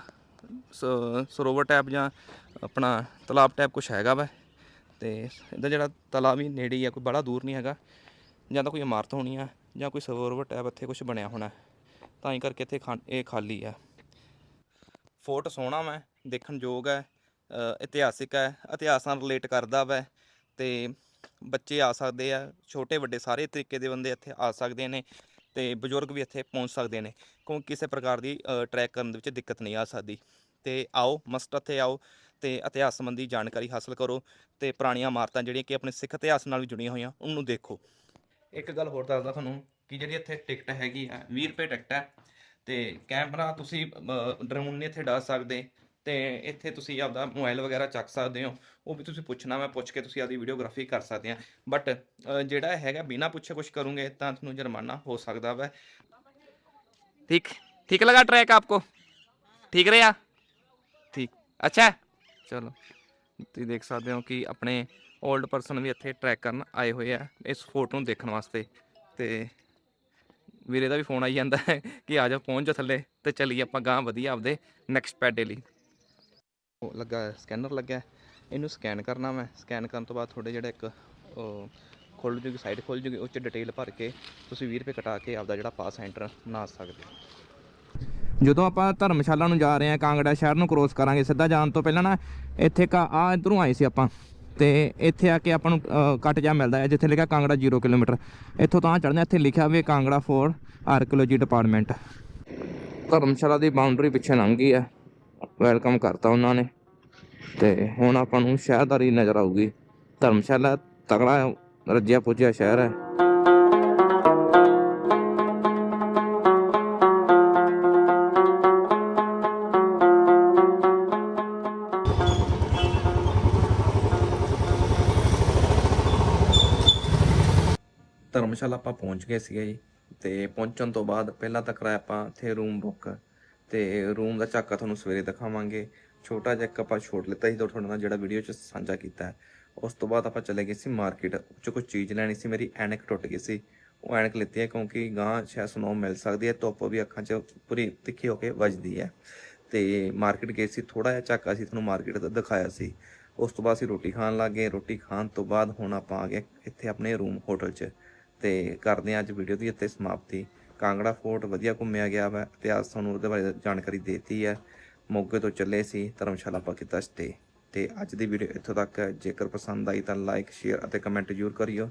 ਸ- ਸਰੋਵਰ ਟੈਪ ਜਾਂ ਆਪਣਾ ਤਲਾਬ ਟੈਪ ਕੁਝ ਹੈਗਾ ਵਾ। ਤੇ ਇਹਦਾ ਜਿਹੜਾ ਤਲਾਬ ਵੀ ਨੇੜੇ ਹੀ ਆ, ਕੋਈ ਬੜਾ ਦੂਰ ਨਹੀਂ ਹੈਗਾ। ਜਾਂ ਤਾਂ ਕੋਈ ਇਮਾਰਤ ਹੋਣੀ ਆ, ਜਾਂ ਕੋਈ ਸਰੋਵਰ ਟੈਪ ਇੱਥੇ ਕੁਝ ਬਣਿਆ ਹੋਣਾ। ਤਾਂ ਹੀ ਕਰਕੇ ਇੱਥੇ ਖਾਂ- ਇਹ ਖਾਲੀ ਆ। ਫੋਰਟ ਸੋਹਣਾ ਵਾ, ਦੇਖਣ ਯੋਗ ਹੈ ਇਤਿਹਾਸਿਕ ਹੈ ਇਤਿਹਾਸ ਨਾਲ ਰਿਲੇਟ ਕਰਦਾ ਵਾ। ਤੇ ਬੱਚੇ ਆ ਸਕਦੇ ਆ ਛੋਟੇ ਵੱਡੇ ਸਾਰੇ ਤਰੀਕੇ ਦੇ ਬੰਦੇ ਇੱਥੇ ਆ ਸਕਦੇ ਨੇ। ਤੇ ਬਜ਼ੁਰਗ ਵੀ ਇੱਥੇ ਪਹੁੰਚ ਸਕਦੇ ਨੇ, ਕਿਉਂਕਿ ਕਿਸੇ ਪ੍ਰਕਾਰ ਦੀ ਟਰੈਕ ਕਰਨ ਦੇ ਵਿੱਚ ਦਿੱਕਤ ਨਹੀਂ ਆ ਸਕਦੀ। ਤੇ ਆਓ ਮਸਟ ਇੱਥੇ ਆਓ ਤੇ ਇਤਿਹਾਸ ਸੰਬੰਧੀ ਜਾਣਕਾਰੀ ਹਾਸਲ ਕਰੋ ਤੇ ਪੁਰਾਣੀਆਂ ਇਮਾਰਤਾਂ ਜਿਹੜੀਆਂ ਕਿ ਆਪਣੇ ਸਿੱਖ ਇਤਿਹਾਸ ਨਾਲ ਵੀ ਜੁੜੀਆਂ ਹੋਈਆਂ, ਉਹਨੂੰ ਦੇਖੋ। ਇੱਕ ਗੱਲ ਹੋਰ ਦੱਸਦਾ ਤੁਹਾਨੂੰ ਕਿ ਜਿਹੜੀ ਇੱਥੇ ਟਿਕਟ ਹੈਗੀ ਆ 20 ਰੁਪਏ ਟਿਕਟ ਹੈ ਤੇ ਕੈਮਰਾ ਤੁਸੀਂ ਡਰੋਨ ਨਹੀਂ ਇੱਥੇ ਡਾ ਸਕਦੇ। ਤੇ ਇੱਥੇ ਤੁਸੀਂ ਆਪਦਾ ਮੋਬਾਈਲ ਵਗੈਰਾ ਚੱਕ ਸਕਦੇ ਹੋ। ਉਹ ਵੀ ਤੁਸੀਂ ਪੁੱਛਣਾ, ਮੈਂ ਪੁੱਛ ਕੇ ਤੁਸੀਂ ਆਪਦੀ ਵੀਡੀਓਗ੍ਰਾਫੀ ਕਰ ਸਕਦੇ ਆ ਬਟ ਜਿਹੜਾ ਹੈਗਾ, ਬਿਨਾ ਪੁੱਛੇ ਕੁਝ ਕਰੋਗੇ, ਤਾਂ ਤੁਹਾਨੂੰ ਜੁਰਮਾਨਾ ਹੋ ਸਕਦਾ ਵੈ। ਠੀਕ ਠੀਕ लगा ਟਰੈਕ आपको ठीक रहा ठीक अच्छा ਹੈ ਚਲੋ। ਤੁਸੀਂ ਦੇਖ ਸਕਦੇ ਹੋ ਕਿ ਆਪਣੇ 올ਡ ਪਰਸਨ ਵੀ ਇੱਥੇ ਟਰੈਕ ਕਰਨ ਆਏ ਹੋਏ ਆ, ਇਸ ਫੋਟੋ ਨੂੰ ਦੇਖਣ ਵਾਸਤੇ। ਤੇ ਵੀਰੇ ਦਾ ਵੀ ਫੋਨ ਆਈ ਜਾਂਦਾ ਹੈ ਕਿ ਆ ਜਾ ਪਹੁੰਚ ਜਾ ਥੱਲੇ ਤੇ ਚੱਲੀਏ ਆਪਾਂ ਗਾਂ ਵਧੀਆ ਆਪਦੇ ਨੈਕਸਟ ਪੈਡੇ ਲਈ। ਲੱਗਾ ਸਕੈਨਰ ਲੱਗਾ ਇਹਨੂੰ ਸਕੈਨ ਕਰਨਾ ਮੈਂ। ਸਕੈਨ ਕਰਨ ਤੋਂ ਬਾਅਦ ਤੁਹਾਡੇ ਜਿਹੜਾ ਇੱਕ ਉਹ ਖੁੱਲ ਜੂਗੀ ਸਾਈਡ ਖੁੱਲ ਜੂਗੀ ਉਹ ਚ ਡਿਟੇਲ ਭਰ ਕੇ ਤੁਸੀਂ 20 ਰੁਪਏ ਕਟਾ ਕੇ ਆਪਦਾ ਜਿਹੜਾ ਪਾਸ ਐਂਟਰ ਬਣਾ ਸਕਦੇ ਹੋ। ਜਦੋਂ ਆਪਾਂ ਧਰਮਸ਼ਾਲਾ ਨੂੰ ਜਾ ਰਹੇ ਹਾਂ ਕਾਂਗੜਾ ਸ਼ਹਿਰ ਨੂੰ ਕ੍ਰੋਸ ਕਰਾਂਗੇ ਸਿੱਧਾ ਜਾਣ ਤੋਂ ਪਹਿਲਾਂ ਨਾ ਇੱਥੇ ਕਾ ਆ ਇਧਰੋਂ ਆਏ ਸੀ ਆਪਾਂ। ਤੇ ਇੱਥੇ ਆ ਕੇ ਆਪਾਂ ਨੂੰ ਅ, ਕੱਟ ਜਾ ਮਿਲਦਾ ਹੈ ਜਿੱਥੇ ਲਿਖਿਆ ਕਾਂਗੜਾ 0 ਕਿਲੋਮੀਟਰ। ਇੱਥੋਂ ਤਾਂ ਚੜ੍ਹਨਾ ਇੱਥੇ ਲਿਖਿਆ ਵੀ Kangra for archaeology department Dharamshala the boundary ਪਿੱਛੇ ਲੰਘ ਗਈ ਹੈ। ਵੈਲਕਮ ਕਰਤਾ ਉਹਨਾਂ ਨੇ। ਤੇ ਹੁਣ ਆਪਾਂ ਨੂੰ ਸ਼ਹਿਰਦਾਰੀ ਨਜ਼ਰ ਆਊਗੀ। ਧਰਮਸ਼ਾਲਾ, ਤਗੜਾ, ਰੱਜਿਆ ਪੁੱਜਿਆ ਸ਼ਹਿਰ ਹੈ। ਧਰਮਸ਼ਾਲਾ ਆਪਾਂ ਪਹੁੰਚ ਗਏ ਸੀਗੇ ਜੀ। ਤੇ ਪਹੁੰਚਣ ਤੋਂ ਬਾਅਦ ਪਹਿਲਾਂ ਤਾਂ ਕਰਾਇਆ ਆਪਾਂ ਇੱਥੇ ਰੂਮ ਬੁੱਕ ਤੇ ਰੂਮ ਦਾ ਝਾਕਾ ਤੁਹਾਨੂੰ ਸਵੇਰੇ ਦਿਖਾਵਾਂਗੇ। ਛੋਟਾ ਜਿਹਾ ਇੱਕ ਆਪਾਂ ਛੋਟ ਲਿੱਤਾ ਸੀ ਤੁਹਾਡੇ ਨਾਲ ਜਿਹੜਾ ਵੀਡੀਓ 'ਚ ਸਾਂਝਾ ਕੀਤਾ ਉਸ ਤੋਂ ਬਾਅਦ ਆਪਾਂ ਚਲੇ ਗਏ ਸੀ ਮਾਰਕੀਟ ਚ ਕੁਝ ਚੀਜ਼ ਲੈਣੀ ਸੀ, ਮੇਰੀ ਐਨਕ ਟੁੱਟ ਗਈ ਸੀ। ਉਹ ਐਨਕ ਲਿੱਤੀ ਹੈ ਕਿਉਂਕਿ ਗਾਂ ਸ਼ਾਇਦ ਸਨੋ ਮਿਲ ਸਕਦੀ ਹੈ, ਧੁੱਪ ਵੀ ਅੱਖਾਂ 'ਚ ਪੂਰੀ ਤਿੱਖੀ ਹੋ ਕੇ ਵੱਜਦੀ ਹੈ। ਤੇ ਮਾਰਕੀਟ ਗਏ ਸੀ ਥੋੜਾ ਜਿਹਾ ਝਾਕਾ ਸੀ, ਤੁਹਾਨੂੰ ਮਾਰਕੀਟ ਦਾ ਦਿਖਾਇਆ ਸੀ। ਉਸ ਤੋਂ ਬਾਅਦ ਅਸੀਂ ਰੋਟੀ ਖਾਣ ਲੱਗ ਗਏ। ਰੋਟੀ ਖਾਣ ਤੋਂ ਬਾਅਦ ਹੁਣ ਆਪਾਂ ਆ ਗਏ ਇੱਥੇ ਆਪਣੇ ਰੂਮ ਹੋਟਲ 'ਚ। ਤੇ ਕਰਦੇ ਹਾਂ ਅੱਜ ਵੀਡੀਓ ਦੀ ਇੱਥੇ ਸਮਾਪਤੀ। ਕਾਂਗੜਾ ਫੋਰਟ ਵਧੀਆ ਘੁੰਮਿਆ ਗਿਆ ਵਾ ਇਤਿਹਾਸ ਤੁਹਾਨੂੰ ਉਹਦੇ ਬਾਰੇ ਜਾਣਕਾਰੀ ਦੇਤੀ ਹੈ। ਮੋਗੇ ਤੋਂ ਚੱਲੇ ਸੀ, ਧਰਮਸ਼ਾਲਾ ਆਪਾਂ ਕੀਤਾ ਸਟੇ ਤੇ ਅੱਜ ਦੀ ਵੀਡੀਓ ਇੱਥੋਂ ਤੱਕ ਹੈ। ਜੇਕਰ ਪਸੰਦ ਆਈ ਤਾਂ ਲਾਈਕ ਸ਼ੇਅਰ ਅਤੇ ਕਮੈਂਟ ਜ਼ਰੂਰ ਕਰਿਓ।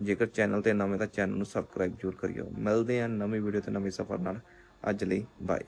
ਜੇਕਰ ਚੈਨਲ ਤੇ ਨਵੇਂ ਤਾਂ ਚੈਨਲ ਨੂੰ ਸਬਸਕ੍ਰਾਈਬ ਜ਼ਰੂਰ ਕਰਿਓ। ਮਿਲਦੇ ਹਾਂ ਨਵੀਂ ਵੀਡੀਓ ਤੇ ਨਵੇਂ ਸਫ਼ਰ ਨਾਲ। ਅੱਜ ਲਈ ਬਾਏ